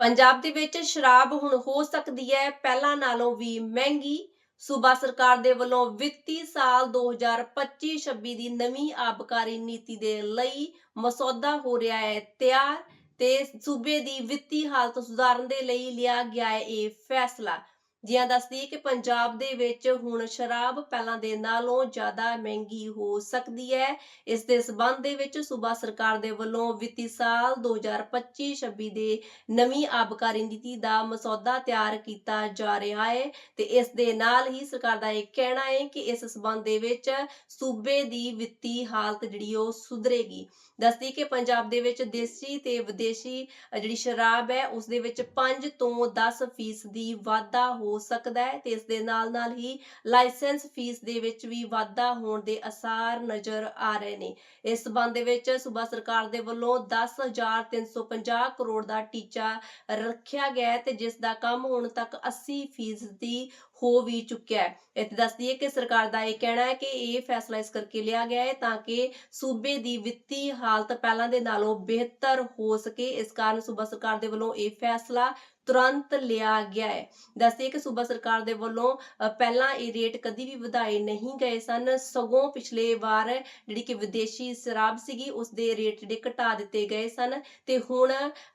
ਪੰਜਾਬ ਦੇ ਵਿੱਚ ਸ਼ਰਾਬ ਹੁਣ ਹੋ ਸਕਦੀ ਹੈ। ਪਹਿਲਾਂ ਨਾਲੋਂ ਵੀ ਮਹਿੰਗੀ। ਸੂਬਾ ਸਰਕਾਰ ਦੇ ਵੱਲੋਂ ਵਿੱਤੀ ਸਾਲ 2025-26 ਦੀ ਨਵੀਂ ਆਬਕਾਰੀ ਨੀਤੀ ਦੇ ਲਈ ਮਸੌਦਾ ਹੋ ਰਿਹਾ ਹੈ। ਤਿਆਰ ਤੇ ਸੂਬੇ ਦੀ ਵਿੱਤੀ ਹਾਲਤ ਸੁਧਾਰਨ ਦੇ ਲਈ ਲਿਆ ਗਿਆ ਹੈ ਇਹ ਫੈਸਲਾ। ਜਿਹਾਂ ਦੱਸਦੀ ਕਿ ਪੰਜਾਬ ਦੇ ਵਿੱਚ ਹੁਣ ਸ਼ਰਾਬ ਪਹਿਲਾਂ ਦੇ ਨਾਲੋਂ ਜ਼ਿਆਦਾ ਮਹਿੰਗੀ ਹੋ ਸਕਦੀ ਹੈ। ਇਸ ਦੇ ਸਬੰਧ ਦੇ ਵਿੱਚ ਸੂਬਾ ਸਰਕਾਰ ਦੇ ਵੱਲੋਂ ਵਿੱਤੀ ਸਾਲ 2025-26 ਦੇ ਨਵੀਂ ਆਬਕਾਰੀ ਨੀਤੀ ਦਾ ਮਸੌਦਾ ਤਿਆਰ ਕੀਤਾ ਜਾ ਰਿਹਾ ਹੈ ਤੇ ਇਸ ਦੇ ਨਾਲ ਹੀ ਸਰਕਾਰ ਦਾ ਇਹ ਕਹਿਣਾ ਹੈ ਕਿ ਇਸ ਸਬੰਧ ਦੇ ਵਿੱਚ ਸੂਬੇ ਦੀ ਵਿੱਤੀ ਹਾਲਤ ਜਿਹੜੀ ਉਹ ਸੁਧਰੇਗੀ। ਦੱਸਦੀ ਕਿ ਪੰਜਾਬ ਦੇ ਵਿੱਚ ਦੇਸੀ ਤੇ ਵਿਦੇਸ਼ੀ ਜਿਹੜੀ ਸ਼ਰਾਬ ਹੈ, ਉਸ ਦੇ ਵਿੱਚ 5 ਤੋਂ 10 ਫੀਸਦੀ ਵਾਧਾ ਹੋ ਸਕਦਾ ਹੈ ਤੇ ਇਸ ਦੇ ਨਾਲ ਨਾਲ ਹੀ ਲਾਇਸੈਂਸ ਫੀਸ ਦੇ ਵਿੱਚ ਵੀ ਵਾਧਾ ਹੋਣ ਦੇ ਅਸਾਰ ਨਜ਼ਰ ਆ ਰਹੇ ਨੇ। ਇਸ ਸਬੰਧ ਦੇ ਵਿੱਚ ਸੂਬਾ ਸਰਕਾਰ ਦੇ ਵੱਲੋਂ 10350 ਕਰੋੜ ਦਾ ਟੀਚਾ ਰੱਖਿਆ ਗਿਆ ਤੇ ਜਿਸ ਦਾ ਕੰਮ ਹੁਣ ਤੱਕ 80 ਫੀਸਦੀ ਹੋ ਵੀ ਚੁੱਕਿਆ ਹੈ। ਇੱਥੇ ਦੱਸਦੀ ਹੈ ਕਿ ਸਰਕਾਰ ਦਾ ਇਹ ਕਹਿਣਾ ਹੈ ਕਿ ਇਹ ਫੈਸਲਾ ਇਸ ਕਰਕੇ ਲਿਆ ਗਿਆ ਹੈ ਤਾਂ ਕਿ ਸੂਬੇ ਦੀ ਵਿੱਤੀ ਹਾਲਤ ਪਹਿਲਾਂ ਦੇ ਨਾਲੋਂ ਬਿਹਤਰ ਹੋ ਸਕੇ। ਇਸ ਕਾਰਨ ਸੂਬਾ ਸਰਕਾਰ ਦੇ ਵੱਲੋਂ ਇਹ ਫੈਸਲਾ ਤੁਰੰਤ ਲਿਆ ਗਿਆ ਹੈ। ਦੱਸਦੇ ਕਿ ਸੂਬਾ ਸਰਕਾਰ ਦੇ ਵੱਲੋਂ ਪਹਿਲਾਂ ਇਹ ਰੇਟ ਕਦੀ ਵੀ ਵਧਾਏ ਨਹੀਂ ਗਏ ਸਨ। ਸਗੋਂ ਪਿਛਲੇ ਵਾਰ ਜਿਹੜੀ ਕਿ ਵਿਦੇਸ਼ੀ ਸ਼ਰਾਬ ਸੀਗੀ, ਉਸ ਦੇ ਰੇਟ ਜਿਹੜੇ ਘਟਾ ਦਿੱਤੇ ਗਏ ਸਨ ਤੇ ਹੁਣ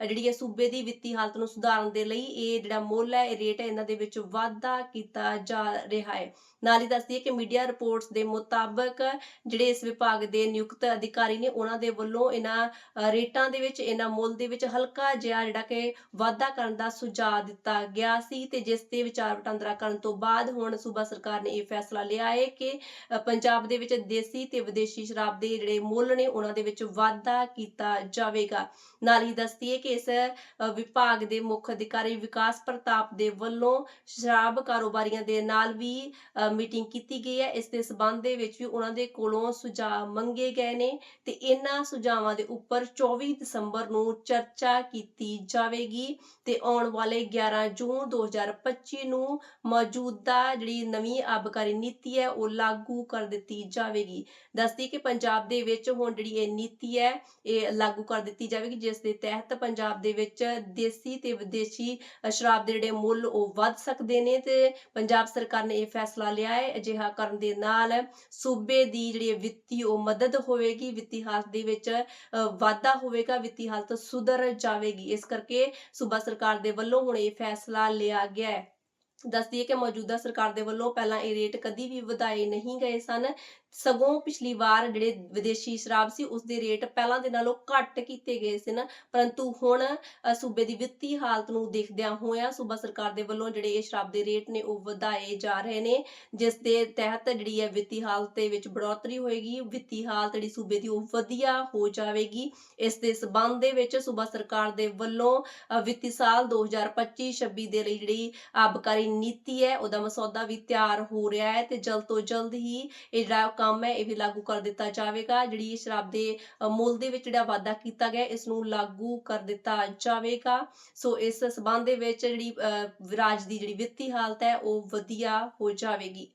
ਜਿਹੜੀ ਹੈ ਸੂਬੇ ਦੀ ਵਿੱਤੀ ਹਾਲਤ ਨੂੰ ਸੁਧਾਰਨ ਦੇ ਲਈ ਇਹ ਜਿਹੜਾ ਮੁੱਲ ਹੈ, ਇਹ ਰੇਟ ਹੈ, ਇਹਨਾਂ ਦੇ ਵਿੱਚ ਵਾਧਾ ਕੀਤਾ ਜਾ ਰਿਹਾ ਹੈ। ਨਾਲ ਹੀ ਦੱਸਦੀ ਹੈ ਕਿ ਮੀਡੀਆ ਰਿਪੋਰਟਸ ਦੇ ਮੁਤਾਬਕ ਜਿਹੜੇ ਇਸ ਵਿਭਾਗ ਦੇ ਨਿਯੁਕਤ ਅਧਿਕਾਰੀ ਨੇ, ਉਹਨਾਂ ਦੇ ਵੱਲੋਂ ਇਹਨਾਂ ਰੇਟਾਂ ਦੇ ਵਿੱਚ, ਇਹਨਾਂ ਮੁੱਲ ਦੇ ਵਿੱਚ ਹਲਕਾ ਜਿਹਾ ਜਿਹੜਾ ਕਿ ਵਾਧਾ ਕਰਨ ਦਾ ਸੁਝਾਅ ਦਿੱਤਾ ਗਿਆ ਸੀ ਤੇ ਜਿਸ ਤੇ ਵਿਚਾਰ ਵਟਾਂਦਰਾ ਕਰਨ ਤੋਂ ਬਾਅਦ ਹੁਣ ਸੂਬਾ ਸਰਕਾਰ ਨੇ ਇਹ ਫੈਸਲਾ ਲਿਆ ਹੈ ਕਿ ਪੰਜਾਬ ਦੇ ਵਿੱਚ ਦੇਸੀ ਤੇ ਵਿਦੇਸ਼ੀ ਸ਼ਰਾਬ ਦੇ ਜਿਹੜੇ ਮੁੱਲ ਨੇ, ਉਹਨਾਂ ਦੇ ਵਿੱਚ ਵਾਧਾ ਕੀਤਾ ਜਾਵੇਗਾ। ਨਾਲ ਹੀ ਦੱਸਦੀ ਹੈ ਕਿ ਇਸ ਵਿਭਾਗ ਦੇ ਮੁੱਖ ਅਧਿਕਾਰੀ ਵਿਕਾਸ ਪ੍ਰਤਾਪ ਦੇ ਵੱਲੋਂ ਸ਼ਰਾਬ ਕਾਰੋਬਾਰ ਕਾਰੋਬਾਰੀਆਂ ਦੇ ਨਾਲ ਵੀ ਮੀਟਿੰਗ ਕੀਤੀ ਗਈ ਹੈ। ਇਸ ਦੇ ਸਬੰਧ ਦੇ ਵਿੱਚ ਵੀ ਉਹਨਾਂ ਦੇ ਕੋਲੋਂ ਸੁਝਾਅ ਮੰਗੇ ਗਏ ਨੇ ਤੇ ਇਹਨਾਂ ਸੁਝਾਵਾਂ ਦੇ ਉੱਪਰ 24 ਦਸੰਬਰ ਨੂੰ ਚਰਚਾ ਕੀਤੀ ਜਾਵੇਗੀ ਤੇ ਆਉਣ ਵਾਲੇ 11 ਜੂਨ 2025 ਨੂੰ ਮੌਜੂਦਾ ਜਿਹੜੀ ਨਵੀਂ ਆਬਕਾਰੀ ਨੀਤੀ ਹੈ, ਉਹ ਲਾਗੂ ਕਰ ਦਿੱਤੀ ਜਾਵੇਗੀ। ਦੱਸਦੀ ਕਿ ਪੰਜਾਬ ਦੇ ਵਿੱਚ ਹੁਣ ਜਿਹੜੀ ਇਹ ਨੀਤੀ ਹੈ, ਇਹ ਲਾਗੂ ਕਰ ਦਿੱਤੀ ਜਾਵੇਗੀ, ਜਿਸ ਦੇ ਤਹਿਤ ਪੰਜਾਬ ਦੇ ਵਿੱਚ ਦੇਸੀ ਤੇ ਵਿਦੇਸ਼ੀ ਸ਼ਰਾਬ ਦੇ ਜਿਹੜੇ ਮੁੱਲ, ਉਹ ਵੱਧ ਸਕਦੇ ਨੇ ਤੇ ਪੰਜਾਬ ਸਰਕਾਰ ਨੇ ਇਹ ਫੈਸਲਾ ਲਿਆ ਹੈ, ਅਜਿਹਾ ਕਰਨ ਦੇ ਨਾਲ ਸੂਬੇ ਦੀ ਜਿਹੜੀ ਵਿੱਤੀ ਉਹ ਮਦਦ ਹੋਵੇਗੀ, ਵਿੱਤੀ ਹਾਲਤ ਦੇ ਵਿੱਚ ਵਾਧਾ ਹੋਵੇਗਾ, ਵਿੱਤੀ ਹਾਲਤ ਸੁਧਰ ਜਾਵੇਗੀ। ਇਸ ਕਰਕੇ ਸੂਬਾ ਸਰਕਾਰ ਦੇ ਵੱਲੋਂ ਹੁਣ ਇਹ ਫੈਸਲਾ ਲਿਆ ਗਿਆ ਹੈ। ਦੱਸਦੀ ਹੈ ਕਿ ਮੌਜੂਦਾ ਸਰਕਾਰ ਦੇ ਵੱਲੋਂ ਪਹਿਲਾਂ ਇਹ ਰੇਟ ਕਦੀ ਵੀ ਵਧਾਏ ਨਹੀਂ ਗਏ ਸਨ। ਸਗੋਂ ਪਿਛਲੀ ਵਾਰ ਜਿਹੜੇ ਵਿਦੇਸ਼ੀ ਸ਼ਰਾਬ ਸੀ ਉਸ ਦੇ ਰੇਟ ਪਹਿਲਾਂ ਦੇ ਨਾਲੋਂ ਘੱਟ ਕੀਤੇ ਗਏ ਸੀ ਪਰੰਤੂ ਹੁਣ ਸੂਬੇ ਦੀ ਵਿੱਤੀ ਹਾਲਤ ਨੂੰ ਦੇਖਦਿਆਂ ਹੋਇਆਂ ਸੂਬਾ ਸਰਕਾਰ ਦੇ ਵੱਲੋਂ ਜਿਹੜੇ ਇਹ ਸ਼ਰਾਬ ਦੇ ਰੇਟ ਨੇ, ਉਹ ਵਧਾਏ ਜਾ ਰਹੇ ਨੇ, ਜਿਸ ਦੇ ਤਹਿਤ ਜਿਹੜੀ ਹੈ ਵਿੱਤੀ ਹਾਲਤ ਦੇ ਵਿੱਚ ਬੜੋਤਰੀ ਹੋਏਗੀ। ਵਿੱਤੀ ਹਾਲਤ ਜਿਹੜੀ ਸੂਬੇ ਦੀ, ਉਹ ਵਧੀਆ ਹੋ ਜਾਵੇਗੀ। ਇਸ ਦੇ ਸਬੰਧ ਦੇ ਵਿੱਚ ਸੂਬਾ ਸਰਕਾਰ ਦੇ ਵੱਲੋਂ ਵਿੱਤੀ ਸਾਲ 2025-26 ਦੇ ਲਈ ਜਿਹੜੀ ਆਬਕਾਰੀ ਨੀਤੀ ਹੈ, ਉਹਦਾ ਮਸੌਦਾ ਵੀ ਤਿਆਰ ਹੋ ਰਿਹਾ ਹੈ ਤੇ ਜਲਦ ਤੋਂ ਜਲਦ ਹੀ ਇਹ ਜਿਹੜਾ ਕੰਮ ਹੈ ਇਹ ਵੀ ਲਾਗੂ ਕਰ ਦਿੱਤਾ ਜਾਵੇਗਾ। ਜਿਹੜੀ ਸ਼ਰਾਬ ਦੇ ਮੁੱਲ ਦੇ ਵਿੱਚ ਜਿਹੜਾ ਵਾਧਾ ਕੀਤਾ ਗਿਆ ਇਸ ਨੂੰ ਲਾਗੂ ਕਰ ਦਿੱਤਾ ਜਾਵੇਗਾ। ਸੋ ਇਸ ਸਬੰਧ ਦੇ ਵਿੱਚ ਜਿਹੜੀ ਅ, ਰਾਜ ਦੀ ਜਿਹੜੀ ਵਿੱਤੀ ਹਾਲਤ ਹੈ ਉਹ ਵਧੀਆ ਹੋ ਜਾਵੇਗੀ।